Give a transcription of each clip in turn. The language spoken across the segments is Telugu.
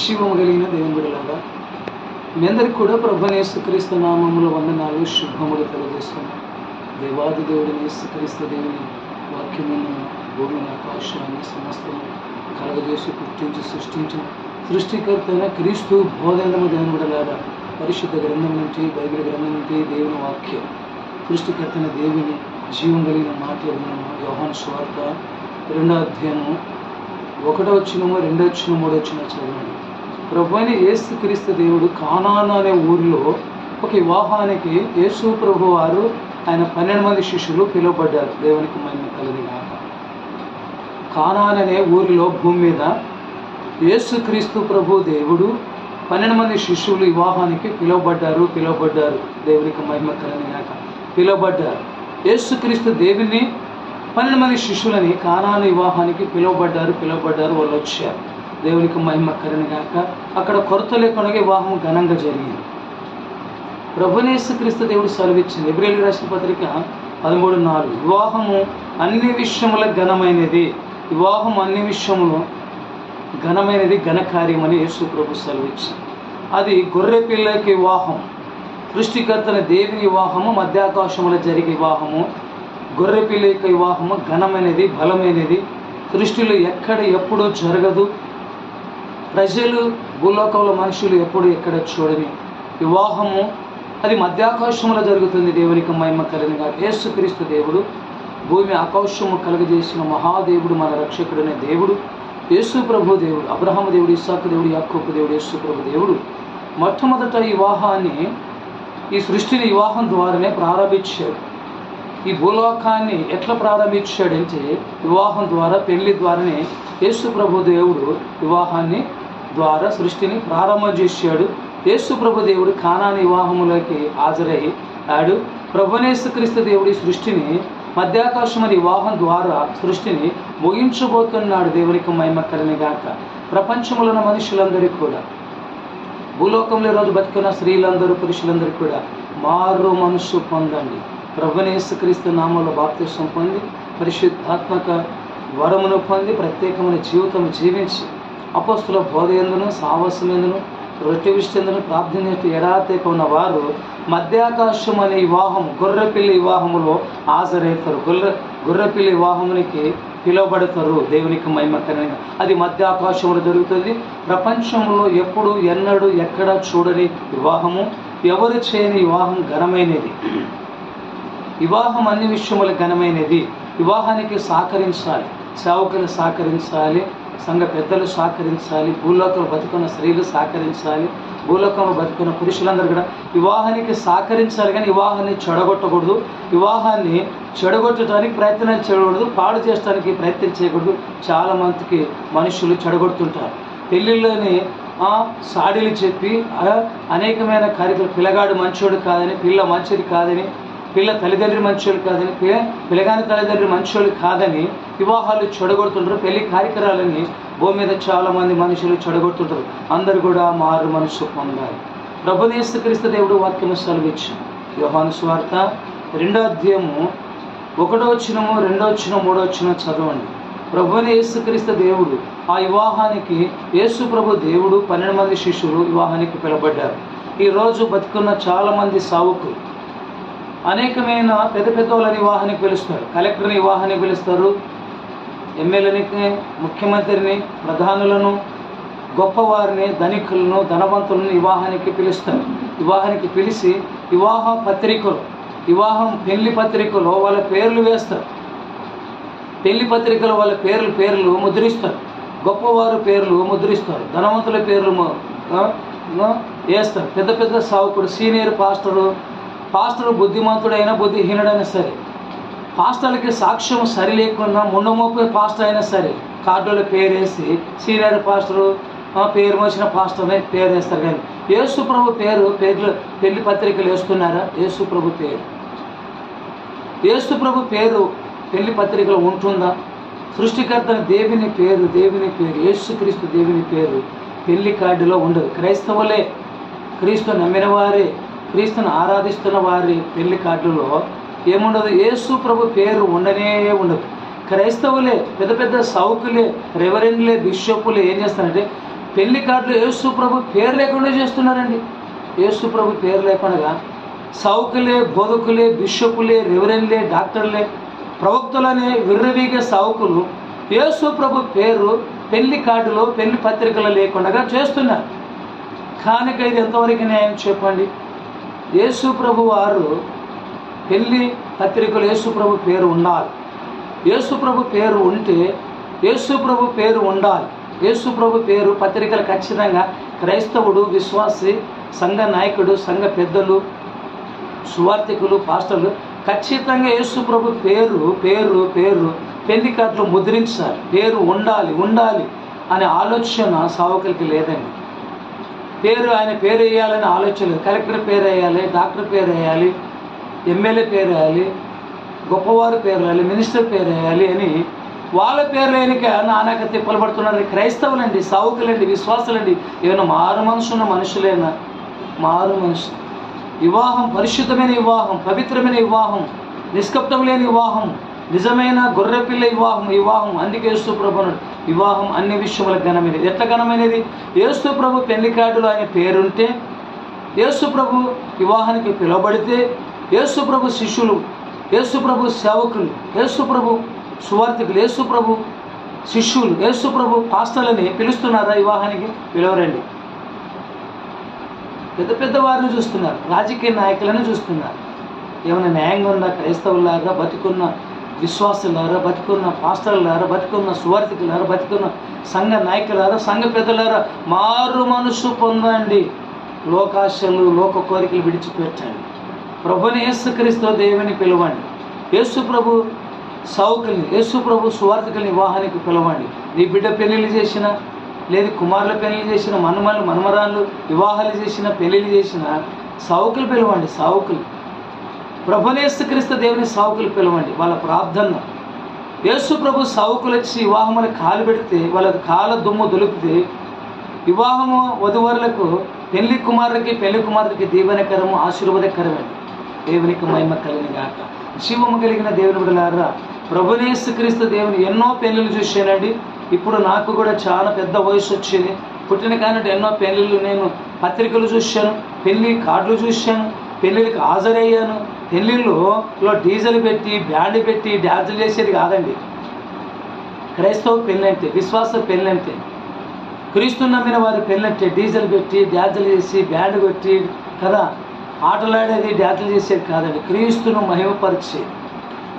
జీవము కలిగిన దేవుని బిడ్డలాగా మీ అందరికీ కూడా ప్రభుని యేసుక్రీస్తు నామముల వందనాలు శుభములు తెలియజేస్తున్నాం. దేవాది దేవుడిని యేసుక్రీస్తు దేవుని వాక్యమును భూమిని ఆకాశాన్ని సమస్తం కలగజేసి పుట్టించి సృష్టించిన సృష్టికర్త అయిన క్రీస్తు బోధనము దేవుని బిడ్డలాగా పరిశుద్ధ గ్రంథం నుంచి బైబిల్ గ్రంథం నుంచి దేవుని వాక్యం సృష్టికర్తన దేవుని జీవం కలిగిన మాటలు విన్నాము. యోహాను స్వార్థ రెండో అధ్యాయము ఒకటో వచ్చినమో రెండో వచ్చిన మూడో వచ్చిన చదివాడు ప్రభు అయిన యేసు క్రీస్తు దేవుడు కానాను అనే ఊరిలో ఒక వివాహానికి యేసు ప్రభు వారు ఆయన పన్నెండు మంది శిష్యులు పిలువబడ్డారు. దేవునికి మహిమ కలిగి కాక కానాన్ అనే ఊరిలో భూమి మీద యేసు క్రీస్తు ప్రభు దేవుడు పన్నెండు మంది శిష్యులు వివాహానికి పిలువబడ్డారు పిలువబడ్డారు. దేవునికి మహిమ కలిగి కాక పిలువబడ్డారు. యేసుక్రీస్తు దేవుని పన్నెండు మంది శిష్యులని కానాను వివాహానికి పిలువబడ్డారు పిలువబడ్డారు వాళ్ళు వచ్చారు. దేవునికి మహిమ కరుణ గాక అక్కడ కొరత లేకుండా వివాహం ఘనంగా జరిగింది. ప్రభునేసుక్రీస్తు దేవుడు సెలవిచ్చింది. ఎబ్రిల్ రాసిన పత్రిక పదమూడు నాలుగు. వివాహము అన్ని విషయముల ఘనమైనది. వివాహం అన్ని విషయములు ఘనమైనది ఘనకార్యమని యేసు ప్రభు సెలవిచ్చింది అది గొర్రె పిల్లకి వివాహం. సృష్టికర్తన దేవి వివాహము మధ్యాకాశముల జరిగే వివాహము గొర్రె పిల్ల యొక్క వివాహము ఘనమైనది బలమైనది. సృష్టిలో ఎక్కడ ఎప్పుడూ జరగదు. ప్రజలు భూలోకంలో మనుషులు ఎప్పుడు ఎక్కడ చూడని వివాహము. అది మధ్యాకాశంలో జరుగుతుంది. దేవునికి మహిమ కలిగినగా యేసుక్రీస్తు దేవుడు భూమి ఆకాశము కలుగజేసిన మహాదేవుడు మన రక్షకుడనే దేవుడు యేసు ప్రభు దేవుడు అబ్రహం దేవుడు ఇస్సాకు దేవుడు యాకోపు దేవుడు యేసు ప్రభు దేవుడు మొట్టమొదట వివాహాన్ని ఈ సృష్టిని వివాహం ద్వారానే ప్రారంభించాడు ఈ భూలోకాన్ని ఎట్లా ప్రారంభించాడంటే వివాహం ద్వారా పెళ్ళి ద్వారానే యేసు ప్రభు దేవుడు వివాహాన్ని ద్వారా సృష్టిని ప్రారంభం చేశాడు. యేసు ప్రభు దేవుడు కానాని వివాహములోకి హాజరై ఆడు. ప్రభునేసుక్రీస్తు దేవుడి సృష్టిని మధ్యాకాశం అనే వివాహం ద్వారా సృష్టిని ముగించబోతున్నాడు దేవునికి మహిమ కలిని గాక. ప్రపంచంలో ఉన్న మనుషులందరికీ కూడా భూలోకంలో ఈరోజు బతికున్న స్త్రీలందరూ పురుషులందరూ కూడా మారు మనసు పొందండి. ప్రభునేసుక్రీస్తు నామంలో బాప్తిష్టం పొంది పరిశుద్ధాత్మక వరమును పొంది ప్రత్యేకమైన జీవితం జీవించి అపస్తుల బోధ ఎందును సాహసమెందును రొట్టె విషయందును ప్రార్థన ఎడాతేక ఉన్న వారు మధ్యాకాశం అనే వివాహం గొర్రెపిల్లి వివాహములో హాజరవుతారు గొర్రె గొర్రెపిల్లి వివాహమునికి పిలువబడతారు. దేవునికి మహిమకరంగా అది మధ్య ఆకాశంలో జరుగుతుంది. ప్రపంచంలో ఎప్పుడు ఎన్నడూ ఎక్కడ చూడని వివాహము. ఎవరు చేయని వివాహం ఘనమైనది. వివాహం అన్ని విషయముల ఘనమైనది. వివాహానికి సహకరించాలి. సేవకులు సహకరించాలి. సంఘ పెద్దలు సహకరించాలి. భూలోకంలో బతుకున్న స్త్రీలు సహకరించాలి. భూలోకంలో బతుకున్న పురుషులందరూ కూడా వివాహానికి సహకరించాలి కానీ వివాహాన్ని చెడగొట్టకూడదు. వివాహాన్ని చెడగొట్టడానికి ప్రయత్నం చేయకూడదు. పాడు చేయడానికి ప్రయత్నం చేయకూడదు. చాలా మందికి మనుషులు చెడగొడుతుంటారు. పెళ్ళిళ్ళని సాడీలు చెప్పి అనేకమైన కార్యక్రమం పిల్లగాడు మంచోడు కాదని పిల్ల మంచిది కాదని పిల్ల తల్లిదండ్రి మంచోళ్ళు కాదని పిల్ల పిల్లగాని తల్లిదండ్రి మంచోళ్ళు కాదని వివాహాలు చెడగొడుతుంటారు పెళ్ళి కార్యక్రమాలని భూమి మీద చాలా మంది మనుషులు చెడగొడుతుంటారు. అందరు కూడా మారు మనసు పొందాలి. ప్రభునేశ్వక్రీస్తు దేవుడు వాక్యము సెలవిచ్చు యోహాను స్వార్త రెండో అధ్యాయము ఒకటో వచ్చినము రెండో వచ్చిన మూడో వచ్చిన చదవండి. ప్రభుని యేసుక్రీస్తు దేవుడు ఆ వివాహానికి యేసు ప్రభు దేవుడు పన్నెండు మంది శిష్యులు వివాహానికి పిలబడ్డారు ఈరోజు బతుకున్న చాలామంది సావుకులు అనేకమైన పెద్ద పెద్దవాళ్ళని వివాహానికి పిలుస్తారు. కలెక్టర్ని వివాహానికి పిలుస్తారు. ఎమ్మెల్యేని ముఖ్యమంత్రిని ప్రధానులను గొప్పవారిని ధనికులను ధనవంతులను వివాహానికి పిలుస్తారు. వివాహానికి పిలిచి వివాహ పత్రికలు వివాహం పెళ్ళి పత్రికలో వాళ్ళ పేర్లు వేస్తారు. పెళ్ళి పత్రికలో వాళ్ళ పేర్లు పేర్లు ముద్రిస్తారు. గొప్పవారు పేర్లు ముద్రిస్తారు. ధనవంతుల పేర్లు వేస్తారు. పెద్ద పెద్ద సావుకుడు సీనియర్ పాస్టరు పాస్టర్ బుద్ధిమంతుడైనా బుద్ధిహీనుడైనా సరే పాస్టర్లకి సాక్ష్యం సరి లేకుండా ముండమోపే పాస్టర్ అయినా సరే కార్డుల పేరు వేసి సీనియర్ పాస్టరు ఆ, పేరు మోసిన పాస్టర్ అని పేరు వేస్తారు కానీ యేసు ప్రభు పేరు పేర్లు పెళ్ళి పత్రికలు వేస్తున్నారా? యేసు ప్రభు పేరు. యేసు ప్రభు పేరు పెళ్ళి పత్రికలు ఉంటుందా? సృష్టికర్తని దేవుని పేరు దేవుని పేరు యేసుక్రీస్తు దేవుని పేరు పెళ్ళి కార్డులో ఉండదు. క్రైస్తవులే క్రీస్తు నమ్మిన వారే క్రీస్తుని ఆరాధిస్తున్న వారి పెళ్ళి కార్డులో ఏముండదు? యేసు ప్రభు పేరు ఉండనే ఉండదు. క్రైస్తవులే పెద్ద పెద్ద సౌకులే రెవరెండ్లే బిషపులే ఏం చేస్తారంటే పెళ్ళి కార్డులు యేసు ప్రభు పేరు లేకుండా చేస్తున్నారండి. యేసు ప్రభు పేరు లేకుండా సౌకులే బోధకులే బిషపులే రెవరెండ్లే డాక్టర్లే ప్రవక్తులనే విర్రవీగే సౌకులు యేసు ప్రభు పేరు పెళ్ళి కార్డులో పెళ్ళి పత్రికలు లేకుండా చేస్తున్నారు. కానుక ఇది ఎంతవరకు న్యాయం చెప్పండి? యేసు ప్రభు వారు పెళ్ళి పత్రికలు యేసు ప్రభు పేరు ఉండాలి. యేసు ప్రభు పేరు ఉంటే యేసు ప్రభు పేరు ఉండాలి. యేసు ప్రభు పేరు పత్రికలు ఖచ్చితంగా క్రైస్తవుడు విశ్వాసి సంఘ నాయకుడు సంఘ పెద్దలు సువార్థికులు పాస్టర్లు ఖచ్చితంగా యేసు ప్రభు పేరు పేరు పేరు పెళ్ళి కథలు ముద్రించాలి. పేరు ఉండాలి ఉండాలి అనే ఆలోచన సావకులకి లేదండి. పేరు ఆయన పేరు వేయాలని ఆలోచన లేదు. కలెక్టర్ పేరు వేయాలి డాక్టర్ పేరు వేయాలి ఎమ్మెల్యే పేరు వేయాలి గొప్పవారు పేరు వేయాలి మినిస్టర్ పేరు వేయాలి అని వాళ్ళ పేరు లేనిక నానాక తిప్పలు పడుతున్నారు క్రైస్తవులండి సావుకులండి విశ్వాసులండి. ఏమైనా మారు మనసున్న మనుషులేనా? మారు మనుషు వివాహం పరిశుద్ధమైన వివాహం పవిత్రమైన వివాహం నిష్కప్తం లేని వివాహం నిజమైన గొర్రెపిల్ల వివాహం వివాహం. అందుకే యేసు వివాహం అన్ని విషయముల ఘనమైనది. ఎట్లా ఘనమైనది? యేసు ప్రభు పెళ్ళి కార్డులో ఆయన పేరుంటే యేసు ప్రభు వివాహానికి పిలువబడితే యేసు ప్రభు శిష్యులు యేసు ప్రభు సేవకులు యేసు ప్రభు సువార్థికులు యేసు ప్రభు శిష్యులు యేసు ప్రభు పాస్టర్లని పిలుస్తున్నారా వివాహానికి? పిలవరండి. పెద్ద పెద్ద వారిని చూస్తున్నారు రాజకీయ నాయకులను చూస్తున్నారు. ఏమైనా న్యాయంగా ఉన్న క్రైస్తవులాగా బతుకున్న విశ్వాసులారా బతికున్న పాస్టర్లారా బతికున్న సువార్థికులారా బతికున్న సంఘ నాయకులారా సంఘ పెద్దలారా మారు మనసు పొందండి. లోకాశలు లోక కోరికలు విడిచిపెట్టండి. ప్రభుని యేసుక్రీస్తు దేవుని పిలవండి. యేసు ప్రభు సౌకుల్ని యేసు ప్రభు సువార్థికుల్ని వివాహానికి పిలవండి. నీ బిడ్డ పెళ్ళిళ్ళు చేసిన లేదు కుమారుల పెళ్ళిళ్ళు చేసిన మనుమలు మనుమరాళ్ళు వివాహాలు చేసిన పెళ్ళిళ్ళు చేసిన సావుకులు పిలవండి సావుకులు ప్రభునేసుక్రీస్తు దేవుని సావుకులు పిలవండి. వాళ్ళ ప్రార్థన. యేసు ప్రభు సావుకులు వచ్చి వివాహములు కాలు పెడితే వాళ్ళ కాల దుమ్ము దొలిపితే వివాహము వధువరులకు పెళ్ళి కుమారుడికి పెళ్ళి కుమారుడికి దీవెనకరము ఆశీర్వాదకరమండి. దేవునికి మహిమ కలిగిన గాక. శివము కలిగిన దేవుని బిడలారా ప్రభునేసుక్రీస్తు దేవుని ఎన్నో పెళ్ళిళ్ళు చూశానండి. ఇప్పుడు నాకు కూడా చాలా పెద్ద వయసు వచ్చింది. పుట్టిన కానంటే ఎన్నో పెళ్ళిళ్ళు నేను పత్రికలు చూశాను పెళ్ళి కార్డులు చూశాను పెళ్ళిళ్ళకి హాజరయ్యాను. పెళ్ళిళ్ళులో డీజిల్ పెట్టి బ్యాండ్ పెట్టి డ్యాన్సులు చేసేది కాదండి. క్రైస్తవ పెళ్ళంటే విశ్వాస పెళ్ళంటే. క్రీస్తు నమ్మిన వారి పెళ్ళంటే డీజిల్ పెట్టి డ్యాన్సులు చేసి బ్యాండ్ కొట్టి కదా? ఆటలాడేది డ్యాన్సులు చేసేది కాదండి. క్రీస్తును మహిమపరిచి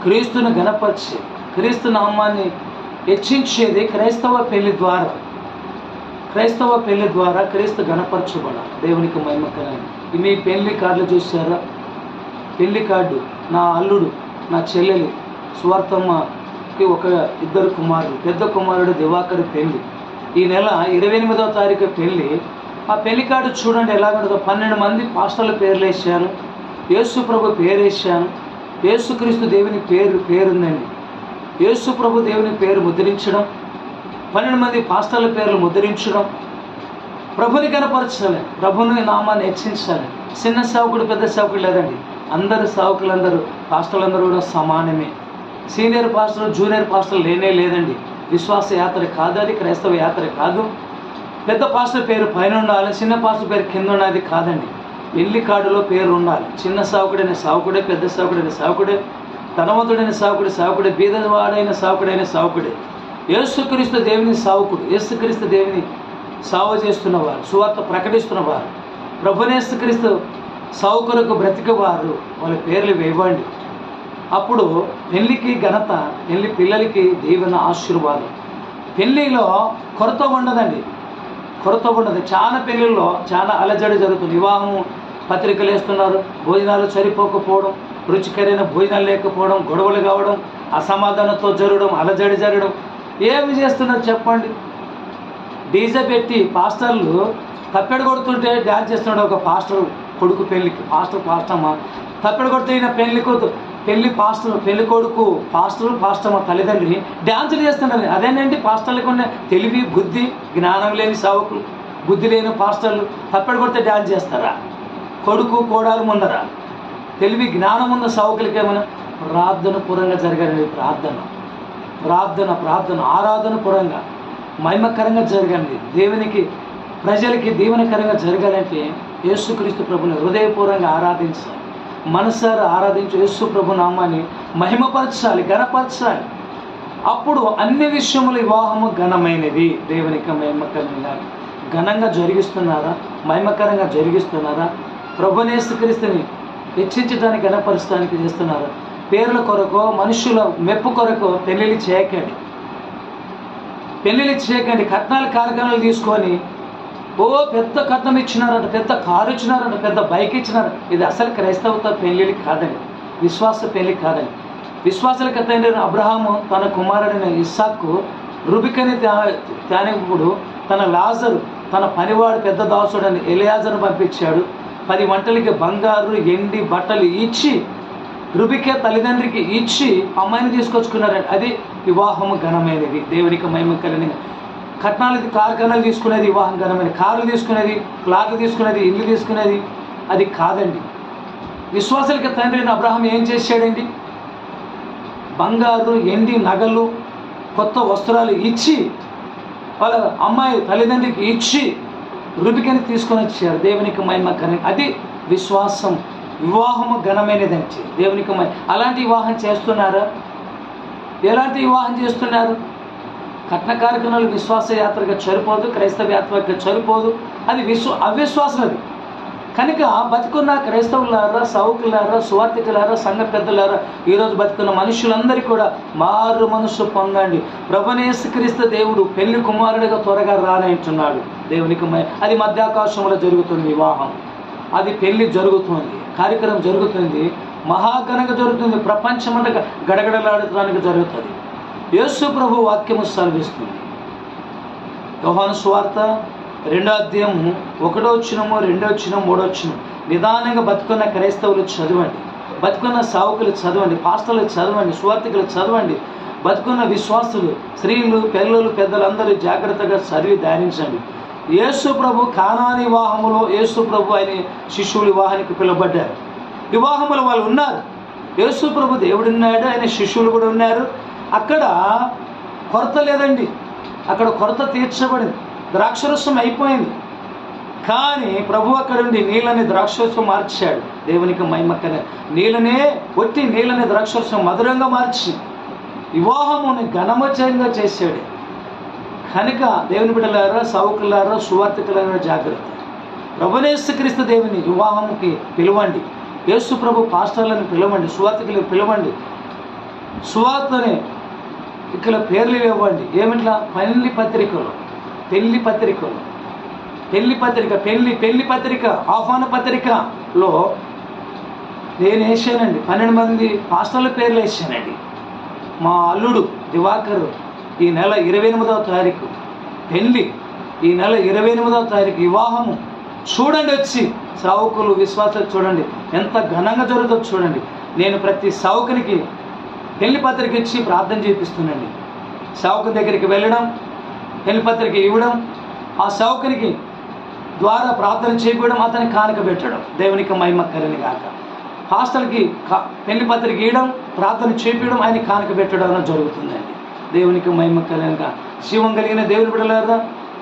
క్రీస్తును గణపరిచి క్రీస్తు నామాన్ని హెచ్చించేది క్రైస్తవ పెళ్ళి ద్వారా. క్రైస్తవ పెళ్ళి ద్వారా క్రీస్తు గణపరచబడాలి దేవునికి మహిమ మహిమకరండి మీ పెళ్ళి కార్డులు చూసారా పెళ్ళి కార్డు నా అల్లుడు నా చెల్లెలు సువార్తమ్మకి ఒక ఇద్దరు కుమారుడు పెద్ద కుమారుడు దివాకర్ పెళ్ళి. ఈ నెల ఇరవై ఎనిమిదవ తారీఖు పెళ్ళి. ఆ పెళ్ళి కార్డు చూడండి ఎలాగుంటుందో. పన్నెండు మంది పాస్టర్ల పేర్లు వేసాను యేసు ప్రభు పేరు వేసాను యేసుక్రీస్తు దేవుని పేరు పేరుందండి. యేసు ప్రభు దేవుని పేరు ముద్రించడం. పన్నెండు మంది పాస్టర్ల పేర్లు ముద్రించడం. ప్రభుని కనపరచాలి. ప్రభుని నామాన్ని హెచ్చించాలి. చిన్న సేవకుడు పెద్ద సేవకుడు లేదండి. అందరు సేవకులందరూ పాస్టర్లందరూ కూడా సమానమే. సీనియర్ పాస్టర్ జూనియర్ పాస్టర్ లేనే లేదండి. విశ్వాస యాత్ర కాదు అది క్రైస్తవ యాత్ర కాదు. పెద్ద పాస్టర్ పేరు పైన ఉండాలి చిన్న పాస్టర్ పేరు కింద ఉన్నది కాదండి. ఎల్లి కార్డులో పేరు ఉండాలి. చిన్న సావుకుడైన సావుకుడే పెద్ద సావుకుడైన సావుకుడే ధనవంతుడైన సావుకుడే సావుకుడే బీదవాడైన సావుకుడైన సావుకుడే. యేసుక్రీస్తు దేవుని సావుకుడు యేసుక్రీస్తు దేవుని సావు చేస్తున్నవారు సువార్త ప్రకటిస్తున్నవారు ప్రభునేసుక్రీస్తు సౌకర్యకు బ్రతికవారు వాళ్ళ పేర్లు వేయవండి. అప్పుడు పెళ్ళికి ఘనత పెళ్ళి పిల్లలకి దీవెన ఆశీర్వాదం. పెళ్ళిలో కొరత ఉండదండి. కొరత ఉండదు. చాలా పెళ్ళిల్లో చాలా అలజడి జరుగుతుంది. వివాహము పత్రికలు వేస్తున్నారు. భోజనాలు సరిపోకపోవడం రుచికరైన భోజనాలు లేకపోవడం గొడవలు కావడం అసమాధానంతో జరగడం అలజడి జరగడం. ఏమి చేస్తున్నారు చెప్పండి? డీజే పెట్టి పాస్టర్లు తప్పెడ కొడుతుంటే డ్యాన్స్ చేస్తున్నాడు ఒక పాస్టర్. కొడుకు పెళ్ళికి పాస్టర్ పాస్టమ్మ తప్పెడు కొడుతున్న పెళ్ళి కూతు పెళ్ళి పాస్టర్ పెళ్ళి కొడుకు పాస్టర్ పాస్టమ్మ తల్లిదండ్రి. డ్యాన్సులు చేస్తున్నారు అదేనండి పాస్టర్లకు ఉన్న తెలివి బుద్ధి జ్ఞానం లేని సావుకులు బుద్ధి లేని పాస్టర్లు తప్పెడు కొడితే డ్యాన్స్ చేస్తారా? కొడుకు కోడాలు ముందరా? తెలివి జ్ఞానం ఉన్న సావుకులకి ఏమైనా ప్రార్థన పూర్వంగా జరగాలి ప్రార్థన. ప్రార్థన ప్రార్థన ఆరాధన పూర్వంగా మహిమకరంగా జరగండి దేవునికి ప్రజలకి దీవెనకరంగా జరగాలంటే యేసుక్రీస్తు ప్రభుని హృదయపూర్వకంగా ఆరాధించాలి మనసారా ఆరాధించి యేసు ప్రభు నామాన్ని మహిమపరచాలి ఘనపరచాలి అప్పుడు అన్ని విషయముల వివాహము ఘనమైనది. దేవునికి మహిమకరంగా ఘనంగా జరిగిస్తున్నారా? మహిమకరంగా జరిగిస్తున్నారా? ప్రభునేసుక్రీస్తుని హెచ్చించడానికి ఘనపరచడానికి చేస్తున్నారా? పేర్ల కొరకు మనుషుల మెప్పు కొరకు పెళ్ళిళ్ళు చేయకండి. పెళ్ళిళ్ళు చేయకండి. కట్నాల కార్యక్రమాలు తీసుకొని ఓ పెద్ద కథం ఇచ్చినారంట పెద్ద కారు ఇచ్చినారంట పెద్ద బైక్ ఇచ్చినారు ఇది అసలు క్రైస్తవత పెళ్ళిళ్ళు కాదండి. విశ్వాస పెళ్ళి కాదండి. విశ్వాసాలకు తండ్రి అబ్రహాము తన కుమారుడైన ఇస్సాకు రుబికని తానిప్పుడు తన లాజరు తన పనివాడు పెద్ద దాసుడని ఎలియాజర్ను పంపించాడు. పది వంటలకి బంగారు ఎండి బట్టలు ఇచ్చి రుబికే తల్లిదండ్రికి ఇచ్చి అమ్మాయిని తీసుకొచ్చుకున్నారండి. అది వివాహము ఘనమైనది. దేవునికి మహిమ కలిగిన కట్నాలు కార్ఖానాలు తీసుకునేది వివాహం ఘనమైన కార్లు తీసుకునేది ప్లాట్లు తీసుకునేది ఇల్లు తీసుకునేది అది కాదండి. విశ్వాసులకి తండ్రి అబ్రహం ఏం చేశాడండి? బంగారు ఎండి నగలు కొత్త వస్త్రాలు ఇచ్చి వాళ్ళ అమ్మాయి తల్లిదండ్రికి ఇచ్చి రుబికని తీసుకొని వచ్చారు. దేవునికి మహిమ ఘన అది విశ్వాసం. వివాహము ఘనమైనదంటే దేవునికి మహిమ. అలాంటి వివాహం చేస్తున్నారా? ఎలాంటి వివాహం చేస్తున్నారు? కట్న కార్యక్రమాలు విశ్వాస యాత్రగా సరిపోదు క్రైస్తవ యాత్రగా సరిపోదు అది విశ్వ అవిశ్వాసం అది. కనుక బతుకున్న క్రైస్తవులారా సౌకులారా సువార్థికులారా సంఘ పెద్దలారా ఈరోజు బతుకున్న మనుషులందరికీ కూడా మారు మనసు పొందండి. ప్రభనేసుక్రీస్తు దేవుడు పెళ్ళి కుమారుడిగా త్వరగా రానంటున్నాడు దేవునికి అది మధ్యాకాశంలో జరుగుతుంది వివాహం. అది పెళ్ళి జరుగుతుంది కార్యక్రమం జరుగుతుంది మహాఘనంగా జరుగుతుంది ప్రపంచమంతా గడగడలాడటానికి జరుగుతుంది. యేసు ప్రభు వాక్యము సెలవిస్తుంది యోహాను సువార్త రెండో అధ్యాయము ఒకటో వచ్చినము రెండో చినం మూడో చినం నిదానంగా బతుకున్న క్రైస్తవులు చదవండి. బతుకున్న సావుకులు చదవండి. పాస్టర్లు చదవండి. సువార్థికులు చదవండి. బతుకున్న విశ్వాసులు స్త్రీలు పిల్లలు పెద్దలందరూ జాగ్రత్తగా చదివి ధ్యానించండి. యేసు ప్రభు కానాని వివాహములో యేసు ప్రభు ఆయన శిష్యులు వివాహానికి పిలువబడ్డారు. వివాహములు వాళ్ళు ఉన్నారు. యేసు ప్రభు దేవుడున్నాడు ఆయన శిష్యులు కూడా ఉన్నారు. అక్కడ కొరత లేదండి. అక్కడ కొరత తీర్చబడింది. ద్రాక్షరసం అయిపోయింది. కానీ ప్రభు అక్కడుండి నీళ్ళని ద్రాక్షరసం మార్చాడు. దేవునికి మైమక్కనే నీళ్ళనే ఒట్టి నీళ్ళని ద్రాక్షరసం మధురంగా మార్చి వివాహముని ఘనమచయంగా చేశాడు. కనుక దేవుని బిడ్డలారా సౌకులారా సువార్థికులారా జాగ్రత్త. ప్రభునేశ్వక్రీస్తు దేవుని వివాహంకి పిలవండి. యేసు ప్రభు పాస్టర్లను పిలవండి సువార్థికులను పిలవండి. సువార్తని పత్రికల పేర్లు ఇవ్వండి. ఏమిట్లా? పెళ్ళి పత్రికలు. పెళ్ళి పత్రికలు. పెళ్ళి పత్రిక పెళ్ళి పెళ్ళి పత్రిక ఆహ్వాన పత్రికలో నేను వేసానండి. పన్నెండు మంది పాస్టర్ల పేర్లు వేసానండి. మా అల్లుడు దివాకర్ ఈ నెల ఇరవై ఎనిమిదవ తారీఖు. పెళ్ళి ఈ నెల ఇరవై ఎనిమిదవ తారీఖు. వివాహము చూడండి వచ్చి. సావుకులు విశ్వాసాలు చూడండి. ఎంత ఘనంగా జరుగుతుందో చూడండి. నేను ప్రతి సావుకునికి పెళ్ళి పత్రిక ఇచ్చి ప్రార్థన చేపిస్తుందండి సావుకుని దగ్గరికి వెళ్ళడం పెళ్ళి పత్రిక ఇవ్వడం ఆ సావుకునికి ద్వారా ప్రార్థన చేయడం అతని కానుక పెట్టడం. దేవునికి మహిమ కలిని కాక హాస్టల్కి కా- పెళ్ళి పత్రిక ఇవ్వడం ప్రార్థన చేపించడం ఆయన కానుక పెట్టడం అనేది జరుగుతుందండి. దేవునికి మహిమ కలిగిన శివం కలిగిన దేవుని బిడలారా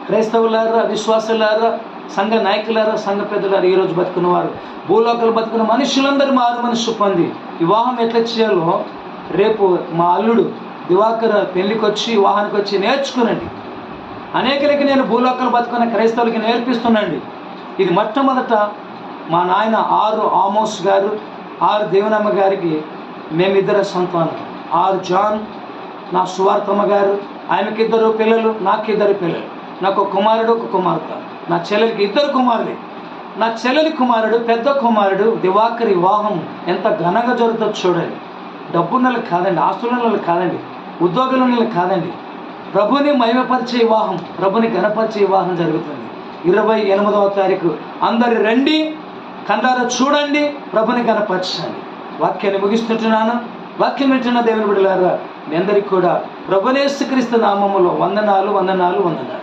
క్రైస్తవులారా విశ్వాసులారా సంఘ నాయకులారా సంఘ పెద్దలారా ఈరోజు బతుకున్న వారు భూలోకలు బతుకున్న మనుషులందరూ మారు మనసు పొంది వివాహం ఎట్లా చేయాలో రేపు మా అల్లుడు దివాకర్ పెళ్ళికి వచ్చి వివాహానికి వచ్చి నేర్చుకునండి. అనేకలకి నేను భూలోకలు బతుకున్న క్రైస్తవులకి నేర్పిస్తున్నాండి ఇది మొట్టమొదట మా నాయన ఆరు ఆమోస్ గారు ఆరు దేవనమ్మ గారికి మేమిద్దరు సంతానం. ఆరు జాన్ నా సువార్తమ్మ గారు ఆమెకిద్దరు పిల్లలు నాకిద్దరు పిల్లలు. నాకు ఒక కుమారుడు ఒక కుమార్తె. నా చెల్లెలికి ఇద్దరు కుమారులే. నా చెల్లెలి కుమారుడు పెద్ద కుమారుడు దివాకరి వివాహం ఎంత ఘనంగా జరుగుతుందో చూడండి. డబ్బున్న కాదండి ఆస్తుల కాదండి ఉద్యోగుల కాదండి. ప్రభుని మహిమపరిచే వివాహం ప్రభుని గణపరిచే వివాహం జరుగుతుంది. ఇరవై ఎనిమిదవ తారీఖు. అందరు రండి కందార చూడండి ప్రభుని గణపరచండి వాక్యాన్ని ముగిస్తుంటున్నాను. వాక్యం వింటున్న దేవుని బిడ్డలారా మీ అందరికీ కూడా ప్రభునేసుక్రీస్తు నామములో వందనాలు వందనాలు వందనాలు.